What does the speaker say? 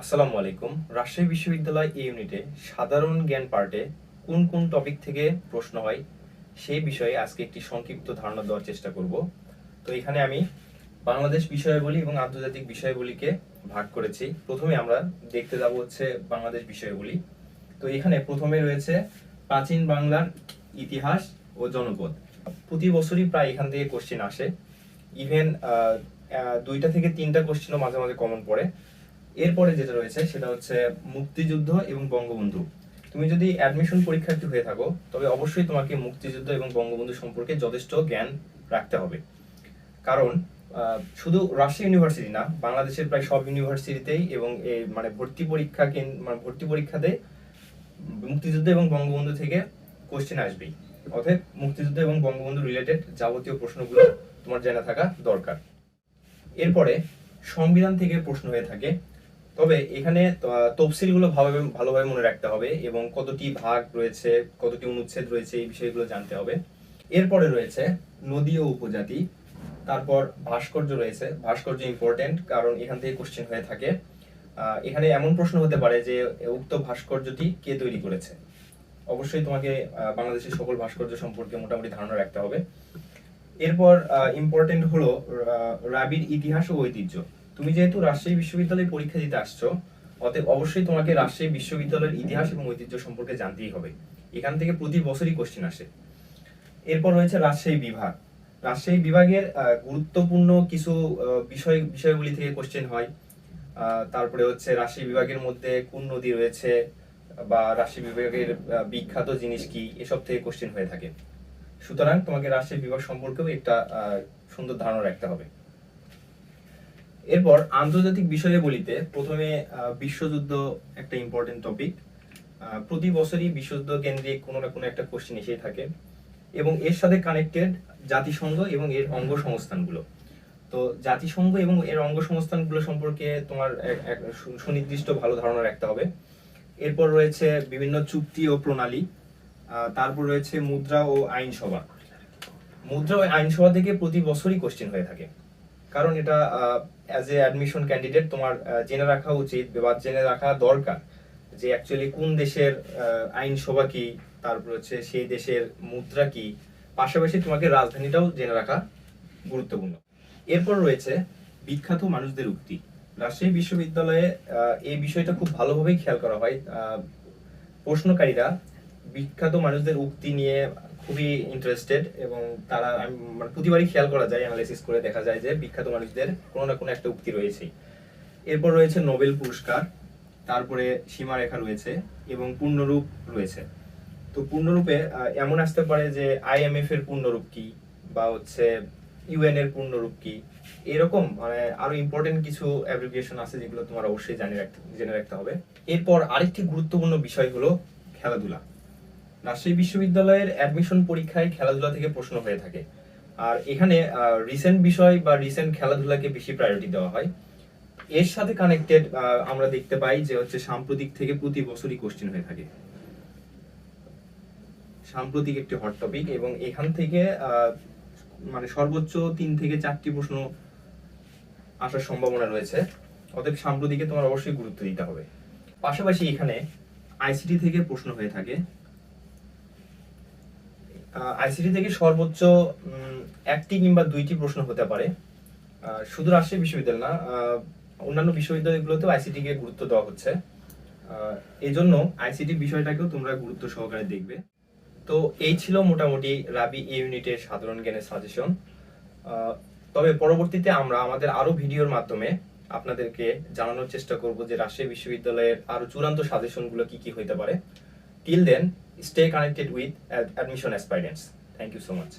আসসালামু আলাইকুম। রাজশাহী বিশ্ববিদ্যালয় এই ইউনিটে সাধারণ জ্ঞান পার্টে কোন কোন টপিক থেকে প্রশ্ন হয় সেই বিষয়ে আজকে একটি সংক্ষিপ্ত ধারণা দেওয়ার চেষ্টা করব। তো এখানে আমি বাংলাদেশ বিষয়াবলী এবং আন্তর্জাতিক বিষয়াবলীকে ভাগ করেছি। প্রথমে আমরা দেখতে যাব হচ্ছে বাংলাদেশ বিষয়াবলী। তো এখানে প্রথমে রয়েছে প্রাচীন বাংলার ইতিহাস ও জনপদ। প্রতি বছরই প্রায় এখান থেকে কোশ্চেন আসে। ইভেন দুইটা থেকে তিনটা কোশ্চেনও মাঝে মাঝে কমন পড়ে। এরপরে যেটা রয়েছে সেটা হচ্ছে মুক্তিযুদ্ধ এবং বঙ্গবন্ধু। তুমি যদি অ্যাডমিশন পরীক্ষার্থী হয়ে থাকো, তবে অবশ্যই তোমাকে মুক্তিযুদ্ধ এবং বঙ্গবন্ধু সম্পর্কে যথেষ্ট জ্ঞান রাখতে হবে। কারণ শুধু রাশিয়া ইউনিভার্সিটি না, বাংলাদেশের প্রায় সব ইউনিভার্সিটিতেই এবং মানে ভর্তি পরীক্ষা মানে ভর্তি পরীক্ষাতে মুক্তিযুদ্ধ এবং বঙ্গবন্ধু থেকে কোশ্চেন আসবেই। অতএব মুক্তিযুদ্ধ এবং বঙ্গবন্ধু রিলেটেড যাবতীয় প্রশ্নগুলো তোমার জানা থাকা দরকার। এরপরে সংবিধান থেকে প্রশ্ন হয়ে থাকে তবে এখানে তফসিলগুলো ভালোভাবে ভালোভাবে মনে রাখতে হবে এবং কতটি ভাগ রয়েছে, কতটি অনুচ্ছেদ রয়েছে এই বিষয়গুলো জানতে হবে। এরপরে রয়েছে নদী ও উপজাতি, তারপর ভাস্কর্য রয়েছে। ভাস্কর্য ইম্পর্টেন্ট কারণ এখান থেকে কোশ্চেন হয়ে থাকে। এখানে এমন প্রশ্ন হতে পারে যে, উক্ত ভাস্কর্যটি কে তৈরি করেছে? অবশ্যই তোমাকে বাংলাদেশের সকল ভাস্কর্য সম্পর্কে মোটামুটি ধারণা রাখতে হবে। এরপর ইম্পর্টেন্ট হলো রাবির ইতিহাস ও ঐতিহ্য। তুমি যেহেতু রাজশাহী বিশ্ববিদ্যালয়ে পরীক্ষা দিতে আসছো, অতএব অবশ্যই তোমাকে রাজশাহী বিশ্ববিদ্যালয়ের ইতিহাস এবং ঐতিহ্য সম্পর্কে জানতেই হবে। এখান থেকে প্রতি বছরই কোশ্চেন আসে। এরপর রয়েছে রাজশাহী বিভাগ। রাজশাহী বিভাগের গুরুত্বপূর্ণ কিছু বিষয়, বিষয়গুলি থেকে কোশ্চেন হয়। তারপরে হচ্ছে রাজশাহী বিভাগের মধ্যে কোন নদী রয়েছে বা রাজশাহী বিভাগের বিখ্যাত জিনিস কি, এসব থেকে কোশ্চেন হয়ে থাকে। সুতরাং তোমাকে রাজশাহী বিভাগ সম্পর্কেও একটা সুন্দর ধারণা রাখতে হবে। এরপর আন্তর্জাতিক বিষয়ে বলিতে প্রথমে বিশ্বযুদ্ধ একটা ইম্পর্টেন্ট টপিক প্রতি বছরই বিশ্বযুদ্ধ কেন্দ্রিক কোনো না কোনো একটা কোশ্চেন এসেই থাকে এবং এর সাথে কানেক্টেড জাতিসংঘ এবং এর অঙ্গ সংস্থানগুলো। তো জাতিসংঘ এবং এর অঙ্গ সংস্থানগুলো সম্পর্কে তোমার সুনির্দিষ্ট ভালো ধারণা রাখতে হবে। এরপর রয়েছে বিভিন্ন চুক্তি ও প্রণালী তারপর রয়েছে মুদ্রা ও আইনসভা। মুদ্রা ও আইনসভা থেকে প্রতি বছরই কোশ্চেন হয়ে থাকে। কারণ এটা অ্যাজ এ অ্যাডমিশন ক্যান্ডিডেট তোমার জেনে রাখা উচিত বা জেনে রাখা দরকার যে অ্যাকচুয়ালি কোন দেশের আইনসভা কি, তারপর হচ্ছে সেই দেশের মুদ্রা কি, পাশাপাশি তোমাকে রাজধানীটাও জেনে রাখা গুরুত্বপূর্ণ। এরপর রয়েছে বিখ্যাত মানুষদের উক্তি। রাজশাহী বিশ্ববিদ্যালয়ে এই বিষয়টা খুব ভালোভাবেই খেয়াল করা হয়। প্রশ্নকারীরা বিখ্যাত মানুষদের উক্তি নিয়ে খুবই ইন্টারেস্টেড এবং তারা, আমি মানে প্রতিবারই খেয়াল করা যায় অ্যানালাইসিস করে দেখা যায় যে বিখ্যাত মানুষদের কোনো না কোনো একটা উক্তি রয়েছেই। এরপর রয়েছে নোবেল পুরস্কার, তারপরে সীমারেখা রয়েছে এবং পূর্ণরূপ রয়েছে। তো পূর্ণরূপে এমন আসতে পারে যে আইএমএফ এর পূর্ণরূপ কি বা হচ্ছে ইউএন এর পূর্ণরূপ কি? এরকম মানে আরও ইম্পর্টেন্ট কিছু অ্যাব্রিভিয়েশন আছে যেগুলো তোমার অবশ্যই জানে রাখতে, জেনে রাখতে হবে। এরপর আরেকটি গুরুত্বপূর্ণ বিষয় হলো খেলাধুলা। রাজশাহী বিশ্ববিদ্যালয়ের অ্যাডমিশন পরীক্ষায় খেলাধুলা থেকে প্রশ্ন হয়ে থাকে। আর এখানে রিসেন্ট বিষয় বা রিসেন্ট খেলাধুলাকে বেশি প্রায়োরিটি দেওয়া হয়। এর সাথে কানেক্টেড আমরা দেখতে পাই যে হচ্ছে সাম্প্রতিক থেকে প্রতি বছরই কোশ্চেন হয়ে থাকে। সাম্প্রতিক একটি হট টপিক এবং এখান থেকে মানে সর্বোচ্চ তিন থেকে চারটি প্রশ্ন আসার সম্ভাবনা রয়েছে। অতএব সাম্প্রতিকে তোমার অবশ্যই গুরুত্ব দিতে হবে। পাশাপাশি এখানে আইসিটি থেকে প্রশ্ন হয়ে থাকে। আইসিটি থেকে সর্বোচ্চ একটি কিংবা দুইটি প্রশ্ন হতে পারে। শুধু রাজশাহী বিশ্ববিদ্যালয় না অন্যান্য বিশ্ববিদ্যালয়গুলোতেও আইসিটি কে গুরুত্ব দেওয়া হচ্ছে। এই জন্য আইসিটি বিষয়টাকেও তোমরা গুরুত্ব সহকারে দেখবে। তো এই ছিল মোটামুটি রাবি এই ইউনিটের সাধারণ জ্ঞানের সাজেশন তবে পরবর্তীতে আমরা আমাদের আরও ভিডিওর মাধ্যমে আপনাদেরকে জানানোর চেষ্টা করব যে রাজশাহী বিশ্ববিদ্যালয়ের আরও চূড়ান্ত সাজেশনগুলো কি কি হইতে পারে। Till then stay connected with admission aspirants. Thank you so much.